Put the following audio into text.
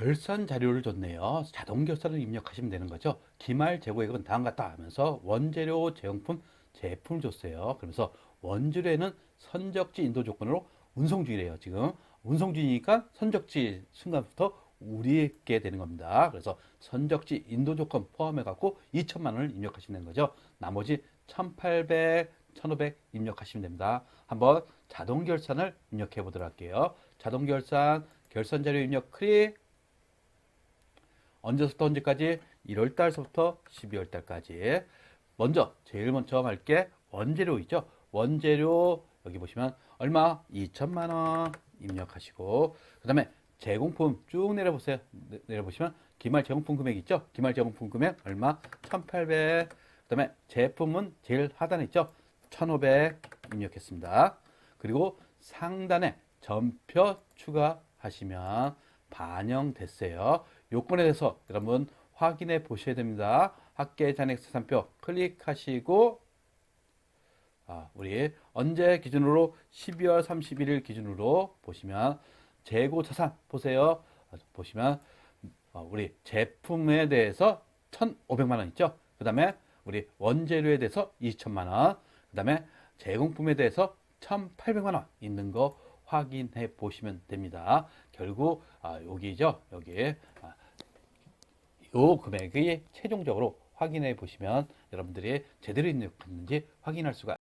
결산 자료를 줬네요. 자동 결산을 입력하시면 되는 거죠. 기말 재고액은 다음과 같다 하면서 원재료, 제용품, 제품을 줬어요. 그러면서 원재료에는 선적지 인도 조건으로 운송 중이래요. 지금 운송 중이니까 선적지 순간부터 우리에게 되는 겁니다. 그래서 선적지 인도 조건 포함해 갖고 2천만 원을 입력하시면 되는 거죠. 나머지 1,800, 1,500 입력하시면 됩니다. 한번 자동 결산을 입력해 보도록 할게요. 자동 결산, 결산 자료 입력 클릭. 언제부터 언제까지? 1월 달서부터 12월 달까지. 먼저 제일 먼저 할게 원재료 있죠. 원재료 여기 보시면 얼마? 2천만 원 입력하시고 그다음에 제공품 쭉 내려보세요. 내- 내려보시면 기말 제공품 금액 있죠. 기말 제공품 금액 얼마? 1,800. 그다음에 제품은 제일 하단에 있죠. 1,500 입력했습니다. 그리고 상단에 전표 추가하시면 반영됐어요. 요건에 대해서 여러분 확인해 보셔야 됩니다. 학계 잔액 세산표 클릭하시고 아, 우리 언제 기준으로 12월 31일 기준으로 보시면 재고 자산 보세요. 아, 보시면 어, 우리 제품에 대해서 1,500만 원 있죠. 그 다음에 우리 원재료에 대해서 2천만 원. 그 다음에 제공품에 대해서 1,800만 원 있는 거 확인해 보시면 됩니다. 결국 아, 여기죠. 여기 아, 요 금액이 최종적으로 확인해 보시면 여러분들이 제대로 입력했는지 확인할 수가